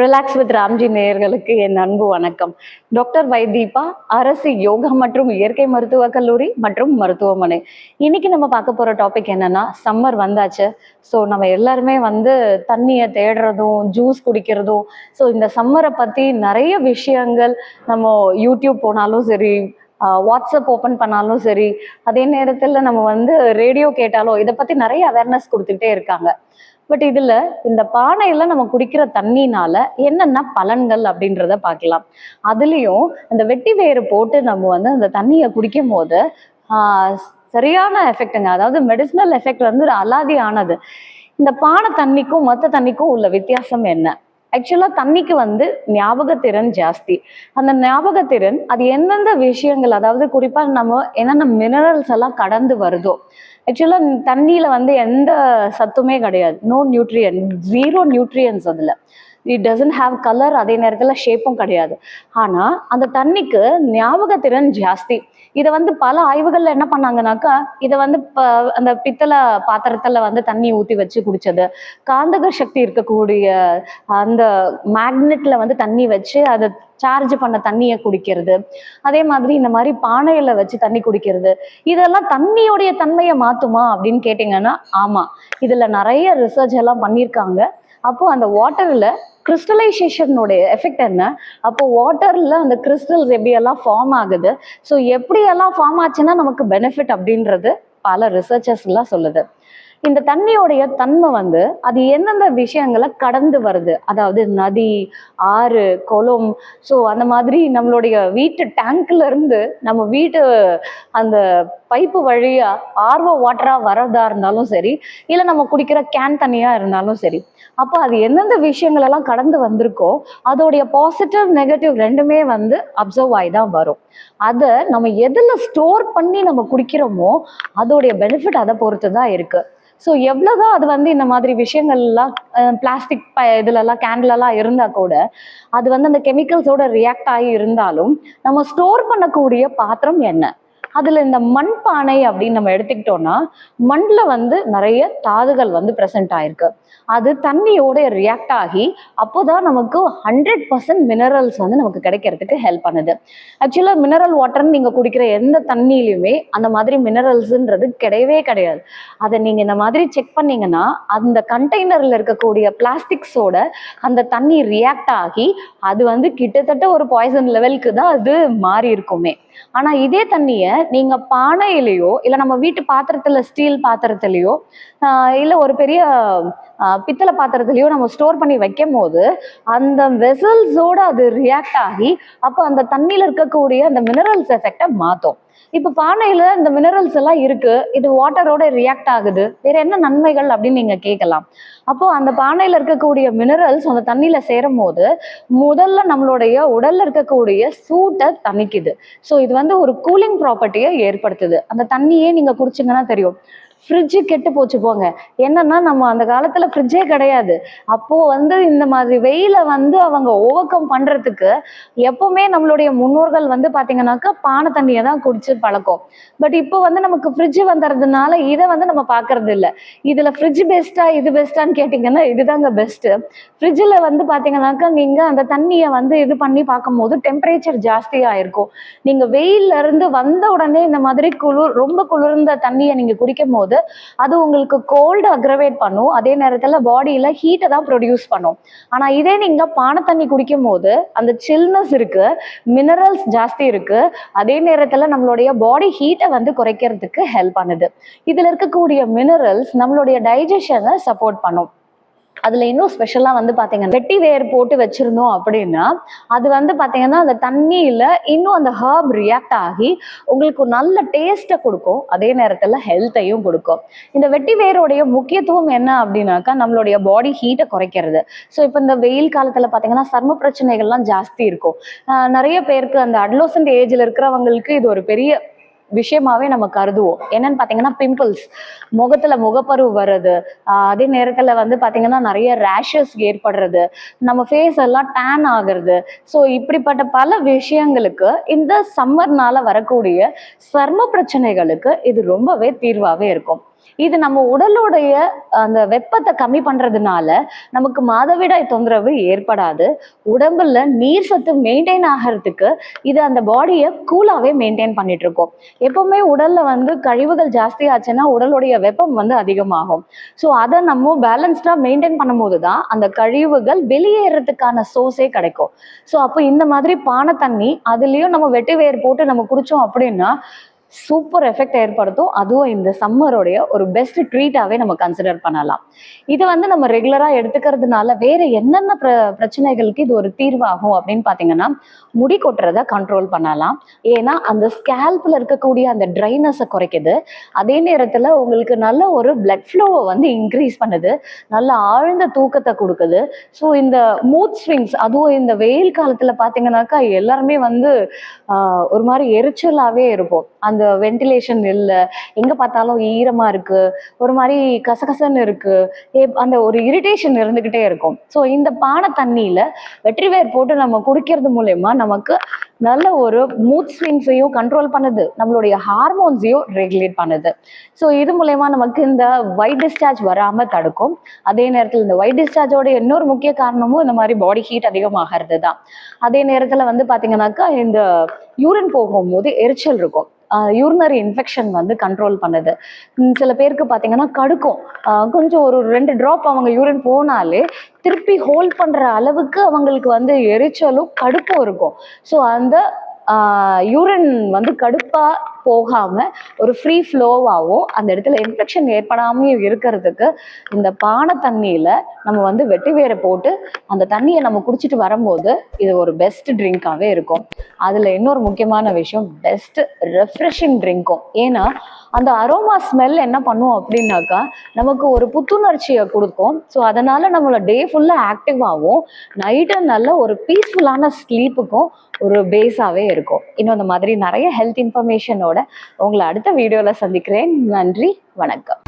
Relax with Ramji நேயர்களுக்கு என் அன்பு வணக்கம். டாக்டர் வைதீபா அரசு யோகா மற்றும் இயற்கை மருத்துவக் கல்லூரி மற்றும் மருத்துவமனை. இன்னைக்கு நம்ம பார்க்க போற டாபிக் என்னன்னா சம்மர் வந்தாச்சு. ஸோ நம்ம எல்லாருமே வந்து தண்ணியை தேடுறதும் ஜூஸ் குடிக்கிறதும் ஸோ இந்த சம்மரை பத்தி நிறைய விஷயங்கள் நம்ம யூடியூப் போனாலும் சரி வாட்ஸ்அப் ஓப்பன் பண்ணாலும் சரி அதே நேரத்தில் நம்ம வந்து ரேடியோ கேட்டாலும் இதை பத்தி நிறைய அவேர்னஸ் கொடுத்துக்கிட்டே இருக்காங்க. பட் இதுல இந்த பானையில நம்ம குடிக்கிற தண்ணினால என்னென்ன பலன்கள் அப்படின்றத பார்க்கலாம். அதுலயும் இந்த வெட்டி வேறு போட்டு நம்ம வந்து அந்த தண்ணியை குடிக்கும் போது சரியான எஃபெக்ட்டுங்க. அதாவது மெடிசினல் எஃபெக்ட் வந்து அலாதி ஆனது. இந்த பானை தண்ணிக்கும் மற்ற தண்ணிக்கும் உள்ள வித்தியாசம் என்ன? ஆக்சுவலாக தண்ணிக்கு வந்து ஞாபகத்திறன் ஜாஸ்தி. அந்த ஞாபகத்திறன் அது எந்தெந்த விஷயங்கள் அதாவது குறிப்பாக நம்ம என்னென்ன மினரல்ஸ் எல்லாம் கடந்து வருதோ ஆக்சுவலாக தண்ணியில் வந்து எந்த சத்துமே கிடையாது. நோ நியூட்ரியன் ஜீரோ நியூட்ரியன்ஸ் அதில். இட் டசன்ட் ஹாவ் கலர் அதே நேரத்தில் ஷேப்பும் கிடையாது. ஆனால் அந்த தண்ணிக்கு ஞாபகத்திறன் ஜாஸ்தி. இதை வந்து பல ஆய்வுகளில் என்ன பண்ணாங்கனாக்கா இதை வந்து இப்போ அந்த பித்தளை பாத்திரத்தில் வந்து தண்ணி ஊற்றி வச்சு குடித்தது காந்தக சக்தி இருக்கக்கூடிய அந்த மேக்னெட்ல வந்து தண்ணி வச்சு அதை சார்ஜ் பண்ண தண்ணியை குடிக்கிறது. அதே மாதிரி இந்த மாதிரி பானையில வச்சு தண்ணி குடிக்கிறது. இதெல்லாம் தண்ணியோடைய தன்மையை மாத்துமா அப்படின்னு கேட்டிங்கன்னா ஆமா. இதுல நிறைய ரிசர்ச் எல்லாம் பண்ணியிருக்காங்க. அப்போ அந்த வாட்டர்ல கிறிஸ்டலைசேஷனுடைய எஃபெக்ட் என்ன? அப்போ வாட்டர்ல அந்த கிறிஸ்டல்ஸ் எப்படியெல்லாம் ஃபார்ம் ஆகுது? ஸோ எப்படியெல்லாம் ஃபார்ம் ஆச்சுன்னா நமக்கு பெனிஃபிட் அப்படின்றது பல ரிசர்ச்சர்ஸ் எல்லாம் சொல்லுது. இந்த தண்ணியோடைய தன்மை வந்து அது எந்தெந்த விஷயங்களை கடந்து வருது? அதாவது நதி ஆறு குளம் ஸோ அந்த மாதிரி நம்மளுடைய வீட்டு டேங்க்ல இருந்து நம்ம வீட்டு அந்த பைப்பு வழியா ஆர்வ வாட்டரா வரதா இருந்தாலும் சரி இல்லை நம்ம குடிக்கிற கேன் தண்ணியா இருந்தாலும் சரி அப்போ அது எந்தெந்த விஷயங்கள் எல்லாம் கடந்து வந்திருக்கோ அதோடைய பாசிட்டிவ் நெகட்டிவ் ரெண்டுமே வந்து அப்சர்வ் ஆகி தான் வரும். அதை நம்ம எதில் ஸ்டோர் பண்ணி நம்ம குடிக்கிறோமோ அதோடைய பெனிஃபிட் அதை பொறுத்து தான் இருக்குது ஸோ எவ்வளோதான் அது வந்து இந்த மாதிரி விஷயங்கள்லாம் பிளாஸ்டிக் ப இதுலலாம் கேண்டிலெல்லாம் இருந்தால் கூட அது வந்து அந்த கெமிக்கல்ஸோட ரியாக்ட் ஆகி இருந்தாலும் நம்ம ஸ்டோர் பண்ணக்கூடிய பாத்திரம் என்ன? அதில் இந்த மண் பானை அப்படின்னு நம்ம எடுத்துக்கிட்டோம்னா மண்ணில் வந்து நிறைய தாதுகள் வந்து ப்ரெசென்ட் ஆயிருக்கு. அது தண்ணியோட ரியாக்ட் ஆகி அப்போதான் நமக்கு ஹண்ட்ரட் பர்சன்ட் மினரல்ஸ் வந்து நமக்கு கிடைக்கிறதுக்கு ஹெல்ப் பண்ணுது. ஆக்சுவலாக மினரல் வாட்டர்னு நீங்கள் குடிக்கிற எந்த தண்ணியிலையுமே அந்த மாதிரி மினரல்ஸுன்றது கிடையவே கிடையாது. அதை நீங்கள் இந்த மாதிரி செக் பண்ணீங்கன்னா அந்த கண்டெய்னரில் இருக்கக்கூடிய பிளாஸ்டிக்ஸோட அந்த தண்ணி ரியாக்ட் ஆகி அது வந்து கிட்டத்தட்ட ஒரு பாய்சன் லெவலுக்கு தான் அது மாறி இருக்குமே. ஆனா இதே தண்ணியை நீங்க பானையிலையோ இல்ல நம்ம வீட்டு பாத்திரத்துல ஸ்டீல் பாத்திரத்திலையோ ஆஹ் இல்ல ஒரு பெரிய பித்தளை பாத்திரத்திலையோ நம்ம ஸ்டோர் பண்ணி வைக்கும் போது அந்த வெசல்ஸோட அது ரியாக்ட் ஆகி அப்போ அந்த தண்ணியில இருக்கக்கூடிய அந்த மினரல்ஸ் எஃபெக்டை மாற்றும் இப்போ பானையில் இந்த மினரல்ஸ் எல்லாம் இருக்கு. இது வாட்டரோட ரியாக்ட் ஆகுது. வேற என்ன நன்மைகள் அப்படின்னு நீங்க கேட்கலாம். அப்போ அந்த பானையில் இருக்கக்கூடிய மினரல்ஸ் அந்த தண்ணியில சேரும் போது முதல்ல நம்மளுடைய உடல்ல இருக்கக்கூடிய சூட்டை தணிக்குது. ஸோ இது வந்து ஒரு கூலிங் ப்ராப்பர்ட்டியை ஏற்படுத்துது. அந்த தண்ணியே நீங்க குடிச்சீங்கன்னா தெரியும். ஃப்ரிட்ஜு கெட்டு போச்சு போங்க. என்னன்னா நம்ம அந்த காலத்துல ஃப்ரிட்ஜே கிடையாது. அப்போ வந்து இந்த மாதிரி வெயில வந்து அவங்க ஓவக்கம் பண்றதுக்கு எப்பவுமே நம்மளுடைய முன்னோர்கள் வந்து பாத்தீங்கன்னாக்கா பானை தண்ணியை தான் குடிச்சு பழக்கம். பட் இப்போ வந்து நமக்கு ஃப்ரிட்ஜ் வந்துறதுனால இதை வந்து நம்ம பாக்குறது இல்ல. இதுல ஃப்ரிட்ஜ் பெஸ்ட்டா இது பெஸ்ட்டான்னு கேட்டிங்கன்னா இதுதாங்க பெஸ்ட் ஃப்ரிட்ஜில் வந்து பாத்தீங்கன்னாக்கா நீங்க அந்த தண்ணியை வந்து இது பண்ணி பார்க்கும்போது டெம்பரேச்சர் ஜாஸ்தியா இருக்கும். நீங்க வெயில்ல இருந்து வந்த உடனே இந்த மாதிரி குளிர் ரொம்ப குளிர்ந்த தண்ணியை நீங்க குடிக்கும் போது அது உங்களுக்கு கோல்டு அக்ரவேட் பண்ணும். அதே நேரத்துல பாடியில ஹீட்டை தான் ப்ரொடியூஸ் பண்ணும். ஆனா இதே நீங்க பானை தண்ணி குடிக்கும் போது அந்த சில்னஸ் இருக்கு மினரல்ஸ் ஜாஸ்தி இருக்கு. அதே நேரத்துல நம்மளுடைய பாடி ஹீட்டை வந்து குறைக்கிறதுக்கு ஹெல்ப் பண்ணுது. இதுல இருக்கக்கூடிய மினரல்ஸ் நம்மளுடைய டைஜஷனை சப்போர்ட் பண்ணும். அதுல இன்னும் ஸ்பெஷலா வந்து பாத்தீங்கன்னா வெட்டி வேர் போட்டு வச்சிருந்தோம் அப்படின்னா அது வந்து பாத்தீங்கன்னா அந்த தண்ணியில இன்னும் அந்த ஹர்ப் ரியாக்ட் ஆகி உங்களுக்கு நல்ல டேஸ்ட்டை கொடுக்கும். அதே நேரத்துல ஹெல்த்தையும் கொடுக்கும். இந்த வெட்டி வேரோடைய முக்கியத்துவம் என்ன அப்படின்னாக்கா நம்மளுடைய பாடி ஹீட்டை குறைக்கிறது. ஸோ இப்போ இந்த வெயில் காலத்துல பாத்தீங்கன்னா சர்ம பிரச்சனைகள்லாம் ஜாஸ்தி இருக்கும். நிறைய பேருக்கு அந்த அட்லோசன்ட் ஏஜ்ல இருக்கிறவங்களுக்கு இது ஒரு பெரிய விஷயமாவே நம்ம கருதுவோம். என்னன்னு பாத்தீங்கன்னா பிம்பிள்ஸ் முகத்துல முகப்பரு வர்றது அதே நேரத்துல வந்து பாத்தீங்கன்னா நிறைய ரேஷஸ் ஏற்படுறது நம்ம ஃபேஸ் எல்லாம் டேன் ஆகுறது. ஸோ இப்படிப்பட்ட பல விஷயங்களுக்கு இந்த சம்மர்னால வரக்கூடிய சர்ம பிரச்சனைகளுக்கு இது ரொம்பவே தீர்வாவே இருக்கும். இது நம்ம உடலுடைய அந்த வெப்பத்தை கம்மி பண்றதுனால நமக்கு மாதவிடாய் தொந்தரவு ஏற்படாது. உடம்புல நீர் சத்து மெயின்டைன் ஆகிறதுக்கு இது அந்த பாடியை கூலாவே மெயின்டைன் பண்ணிட்டு இருக்கோம் எப்பவுமே உடல்ல வந்து கழிவுகள் ஜாஸ்தி ஆச்சுன்னா உடலுடைய வெப்பம் வந்து அதிகமாகும். ஸோ அதை நம்ம பேலன்ஸ்டா மெயின்டைன் பண்ணும்போது தான் அந்த கழிவுகள் வெளியேறதுக்கான சோர்ஸே கிடைக்கும். ஸோ அப்போ இந்த மாதிரி பானை தண்ணி அதுலயும் நம்ம வெட்டி வேர் போட்டு நம்ம குடிச்சோம் அப்படின்னா சூப்பர் எஃபெக்ட் ஏற்படுத்தும். அதுவும் இந்த சம்மருடைய ஒரு பெஸ்ட் ட்ரீட்டாகவே நம்ம கன்சிடர் பண்ணலாம். இது வந்து நம்ம ரெகுலராக எடுத்துக்கிறதுனால வேற என்னென்ன பிர பிரச்சனைகளுக்கு இது ஒரு தீர்வாகும் அப்படின்னு பார்த்தீங்கன்னா முடி கொட்டுறதை கண்ட்ரோல் பண்ணலாம். ஏன்னா அந்த ஸ்கேல்ப்ல இருக்கக்கூடிய அந்த ட்ரைனஸை குறைக்குது. அதே நேரத்தில் உங்களுக்கு நல்ல ஒரு பிளட் ஃப்ளோவை வந்து இன்க்ரீஸ் பண்ணுது. நல்ல ஆழ்ந்த தூக்கத்தை கொடுக்குது. ஸோ இந்த மூத் ஸ்விங்ஸ் அதுவும் இந்த வெயில் காலத்தில் பார்த்தீங்கன்னாக்கா எல்லாருமே வந்து ஒரு மாதிரி எரிச்சலாகவே இருப்போம். அந்த வென்டிலேஷன் இல்லை. எங்கே பார்த்தாலும் ஈரமாக இருக்குது ஒரு மாதிரி கசகசன்னு இருக்குது ஏ- அந்த ஒரு இரிட்டேஷன் இருந்துக்கிட்டே இருக்கும். ஸோ இந்த பானை தண்ணியில் வெற்றிவேர் போட்டு நம்ம குடிக்கிறது மூலயமா நமக்கு நல்ல ஒரு மூட் ஸ்விங்ஸையும் கண்ட்ரோல் பண்ணுது. நம்மளுடைய ஹார்மோன்ஸையும் ரெகுலேட் பண்ணுது. ஸோ இது மூலயமா நமக்கு இந்த ஒயிட் டிஸ்சார்ஜ் வராமல் தடுக்கும். அதே நேரத்தில் இந்த ஒயிட் டிஸ்சார்ஜோட இன்னொரு முக்கிய காரணமும் இந்த மாதிரி பாடி ஹீட் அதிகமாகிறது தான் அதே நேரத்தில் வந்து பார்த்தீங்கன்னாக்கா இந்த யூரின் போகும்போது எரிச்சல் இருக்கும். யூரினரி இன்ஃபெக்ஷன் வந்து கண்ட்ரோல் பண்ணுது. சில பேருக்கு பார்த்தீங்கன்னா கடுக்கும். கொஞ்சம் ஒரு ரெண்டு ட்ராப் அவங்க யூரின் போனாலே திருப்பி ஹோல்ட் பண்ணுற அளவுக்கு அவங்களுக்கு வந்து எரிச்சலும் கடுப்பும் இருக்கும். ஸோ அந்த யூரின் வந்து கடுப்பாக போகாமல் ஒரு ஃப்ரீ ஃப்ளோவாகவும் அந்த இடத்துல இன்ஃபெக்ஷன் ஏற்படாமையும் இருக்கிறதுக்கு இந்த பானை தண்ணியில் நம்ம வந்து வெட்டி வேரை போட்டு அந்த தண்ணியை நம்ம குடிச்சிட்டு வரும்போது இது ஒரு பெஸ்ட் ட்ரிங்காகவே இருக்கும். அதுல இன்னொரு முக்கியமான விஷயம் பெஸ்ட் ரெஃப்ரெஷிங் ட்ரிங்க்கும் ஏன்னா அந்த அரோமா ஸ்மெல் என்ன பண்ணுவோம் அப்படின்னாக்கா நமக்கு ஒரு புத்துணர்ச்சியை கொடுக்கும். ஸோ அதனால நம்மளை டே ஃபுல்லாக ஆகும் நைட்டு நல்ல ஒரு பீஸ்ஃபுல்லான ஸ்லீப்புக்கும் ஒரு பேஸாகவே இருக்கும். இன்னும் அந்த மாதிரி நிறைய ஹெல்த் இன்ஃபர்மேஷனோட உங்களை அடுத்த வீடியோவில் சந்திக்கிறேன். நன்றி வணக்கம்.